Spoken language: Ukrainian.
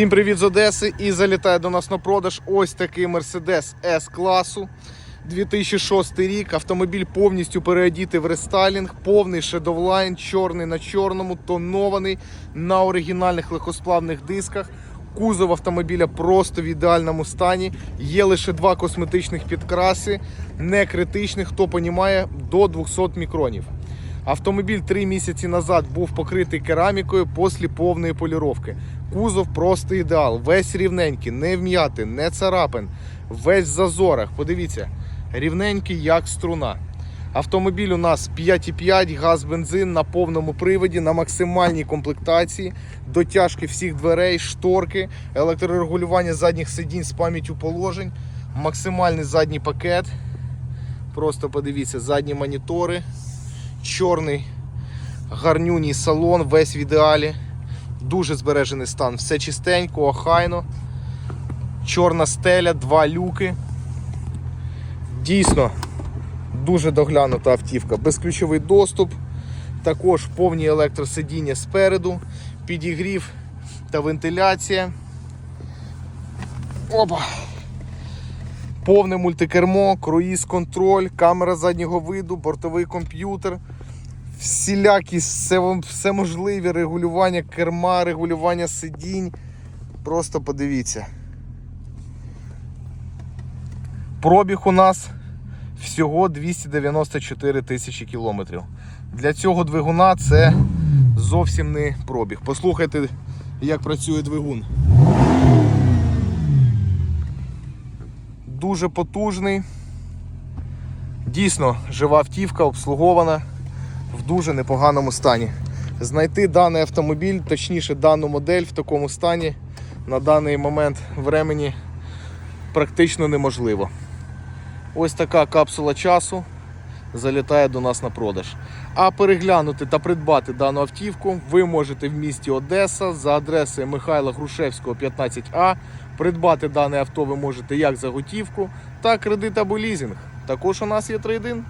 Всім привіт з Одеси і залітає до нас на продаж ось такий Mercedes S-класу. 2006 рік. Автомобіль повністю переодітий в рестайлінг, повний шедовлайн, чорний на чорному, тонований на оригінальних легкосплавних дисках. Кузов автомобіля просто в ідеальному стані. Є лише два косметичних підкраси, не критичних, хто понімає, до 200 мікронів. Автомобіль три місяці назад був покритий керамікою після повної поліровки. Кузов просто ідеал, весь рівненький, не вм'ятий, не царапин, весь в зазорах. Подивіться, рівненький як струна. Автомобіль у нас 5,5, газ, бензин на повному приводі, на максимальній комплектації, дотяжки всіх дверей, шторки, електрорегулювання задніх сидінь з пам'яттю положень, максимальний задній пакет. Просто подивіться, задні монітори, чорний гарнюній салон, весь в ідеалі. Дуже збережений стан, все чистенько, охайно. Чорна стеля, два люки. Дійсно дуже доглянута автівка. Безключовий доступ, також повні електросидіння спереду, підігрів та вентиляція. Опа! Повне мультикермо, круїз контроль, камера заднього виду, бортовий комп'ютер, всілякі все, все можливі регулювання керма, регулювання сидінь. Просто подивіться. Пробіг у нас всього 294 тисячі кілометрів. Для цього двигуна це зовсім не пробіг. Послухайте, як працює двигун. Дуже потужний. Дійсно, жива автівка, обслугована в дуже непоганому стані. Знайти даний автомобіль, точніше дану модель в такому стані на даний момент времени практично неможливо. Ось така капсула часу залітає до нас на продаж. А переглянути та придбати дану автівку ви можете в місті Одеса за адресою Михайла Грушевського, 15А. Придбати дане авто ви можете як за готівку, так кредит або лізинг. Також у нас є трейдин.